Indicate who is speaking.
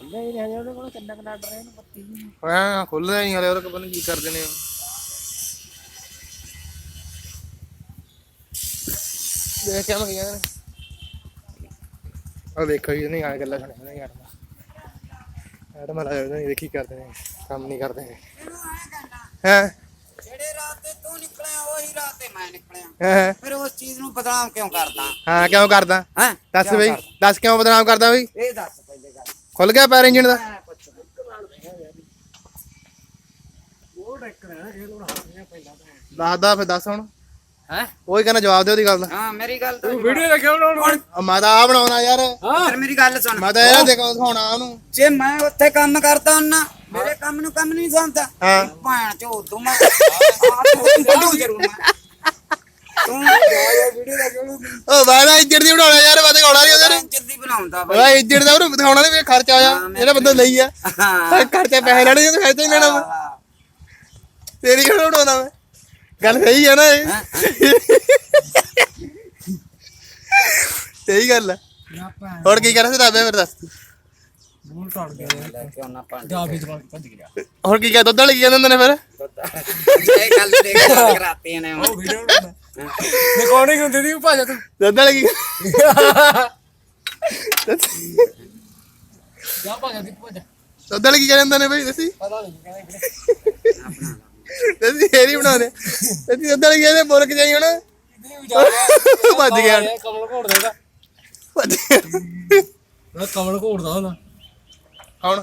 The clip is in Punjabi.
Speaker 1: ਖੁੱਲੇ ਹੀ ਰਹੇ ਉਹਦੇ ਕੋਲ ਕਿੰਨਾ ਕਨਾ ਡਰ ਇਹਨੂੰ ਪੱਤੀ ਨਹੀਂ।
Speaker 2: ਹਾਂ ਖੁੱਲਦਾ ਨਹੀਂ ਹਲੇ ਉਹ ਪਤਾ ਨਹੀਂ ਕੀ ਕਰਦੇ ਨੇ ਦੇਖ ਕੇ ਮੈਂ ਕੀ ਕਹਿੰਦੇ ਨੇ। ਆ ਦੇਖੋ ਜੀ ਨਹੀਂ ਆ ਗੱਲਾਂ ਸੁਣਿਆ ਨਹੀਂ ਯਾਰ। ਐਡ ਮਾਰਾ ਨਹੀਂ ਦੇਖੀ ਕਰਦੇ ਨੇ ਕੰਮ ਨਹੀਂ ਕਰਦੇ ਨੇ। ਹੈ?
Speaker 3: ਜਿਹੜੇ ਰਾਤ ਤੇ ਤੂੰ ਨਿਕਲਿਆ ਉਹੀ ਰਾਤ ਤੇ ਮੈਂ ਨਿਕਲਿਆ।
Speaker 2: ਹੈ
Speaker 3: ਫਿਰ ਉਸ ਚੀਜ਼ ਨੂੰ ਬਦਨਾਮ ਕਿਉਂ ਕਰਦਾ?
Speaker 2: ਹਾਂ ਕਿਉਂ ਕਰਦਾ?
Speaker 3: ਹੈ?
Speaker 2: ਦੱਸ ਬਈ ਦੱਸ ਕਿਉਂ ਬਦਨਾਮ ਕਰਦਾ ਬਈ?
Speaker 3: ਇਹ ਦੱਸ।
Speaker 2: ਖੁੱਲ ਗਿਆ ਪੈਰ ਇੰਜਣ ਦਾ ਦੱਸਦਾ ਫਿਰ ਦੱਸ ਹੁਣ
Speaker 3: ਹੈ
Speaker 2: ਉਹੀ ਕਹਿੰਦਾ ਜਵਾਬ ਦੇ ਉਹਦੀ ਗੱਲ ਦਾ
Speaker 3: ਹਾਂ ਮੇਰੀ ਗੱਲ ਤਾਂ
Speaker 1: ਵੀਡੀਓ ਦੇਖਿਆ ਹੁਣ
Speaker 2: ਆ ਮੈਂ ਤਾਂ ਆ ਬਣਾਉਣਾ ਯਾਰ
Speaker 3: ਫਿਰ ਮੇਰੀ ਗੱਲ ਸੁਣ
Speaker 2: ਮੈਂ ਤਾਂ ਇਹ ਦੇਖਾਂ ਦਿਖਾਉਣਾ ਉਹਨੂੰ
Speaker 3: ਜੇ ਮੈਂ ਉੱਥੇ ਕੰਮ ਕਰਦਾ ਹੁੰਨਾ ਮੇਰੇ ਕੰਮ ਨੂੰ ਕੰਮ ਨਹੀਂ ਸਮਝਦਾ
Speaker 2: ਹਾਂ।
Speaker 3: ਭੈਣ ਚੋ ਉਦੋਂ ਮੈਂ ਆਹ ਤੂੰ ਕੱਢੂ ਜ਼ਰੂਰ ਮੈਂ ਤੂੰ ਦਾ
Speaker 2: ਉਹ ਤਾਂ ਇੱਜੜ ਦੀ ਬਣਾਉਣਾ ਯਾਰ ਮੈਂ ਦਿਖਾਉਣਾ ਨਹੀਂ ਉਹਦੇ ਨੂੰ।
Speaker 3: ਜਲਦੀ ਬਣਾਉਂਦਾ
Speaker 2: ਉਹ ਇੱਜੜ ਦਾ ਉਹਨੂੰ ਦਿਖਾਉਣਾ ਨਹੀਂ ਵੀ ਖਰਚਾ ਆਇਆ ਇਹਦਾ ਬੰਦਾ ਲਈ ਆ।
Speaker 3: ਹਾਂ।
Speaker 2: ਖਰਚੇ ਪੈਸੇ ਲੈਣੇ ਜੇ ਖਰਚਾ ਹੀ ਲੈਣਾ ਵਾ। ਤੇਰੀ ਕਿਹੜਾ ਬਣਾਉਣਾ ਮੈਂ ਗੱਲ ਸਹੀ ਆ ਨਾ ਇਹ? ਸਹੀ ਗੱਲ ਆ। ਹੁਣ ਕੀ ਕਰਾਂ ਸਿਰਾ ਫਿਰ ਦੱਸ।
Speaker 1: ਬੂਲ ਟੜ ਗਿਆ।
Speaker 3: ਲੈ ਕੇ ਆਉਣਾ ਭਾਂਡੇ
Speaker 1: ਜਾ ਵੀ ਜਵਾਨ ਭੱਜ ਗਿਆ।
Speaker 2: ਹੁਣ ਕੀ ਕਹਿ ਦੁੱਧ ਵਾਲੀ ਕੀ ਕਹਿੰਦੇ ਹੁੰਦੇ ਨੇ ਫਿਰ?
Speaker 3: ਇਹ ਗੱਲ ਦੇਖ ਕਰਾਤੀ ਨੇ
Speaker 1: ਉਹ ਵੀਡੀਓ ਬਣਾਉਂਦਾ। ਰਿਕਾਰਡਿੰਗ ਹੁੰਦੀ ਸੀ? ਭਾਜਾ ਤੂੰ। ਜਾ ਭਾਜਾ ਦੀ ਭਾਜਾ।
Speaker 2: ਦੁੱਧ ਵਾਲੀ ਕੀ ਕਹਿੰਦੇ ਹੁੰਦੇ ਨੇ ਬਈ ਦੱਸੀ।
Speaker 1: ਪਤਾ ਨਹੀਂ ਕਹਿੰਦੇ
Speaker 2: ਦੱਸੀ ਨਹੀਂ ਬਣਾਉਂਦੇ। ਦੱਸੀ ਦੁੱਧ ਵਾਲੀ ਕਹਿੰਦੇ ਬੋਲ ਕੇ ਜਾਈ ਹੁਣ। ਭੱਜ ਗਿਆ।
Speaker 1: ਕਮਲ ਘੋੜ ਦੇਗਾ
Speaker 2: ਭੱਜ ਗਿਆ।
Speaker 1: ਕਮਲ ਘੋੜਦਾ ਹੁੰਦਾ।
Speaker 2: ਹੁਣ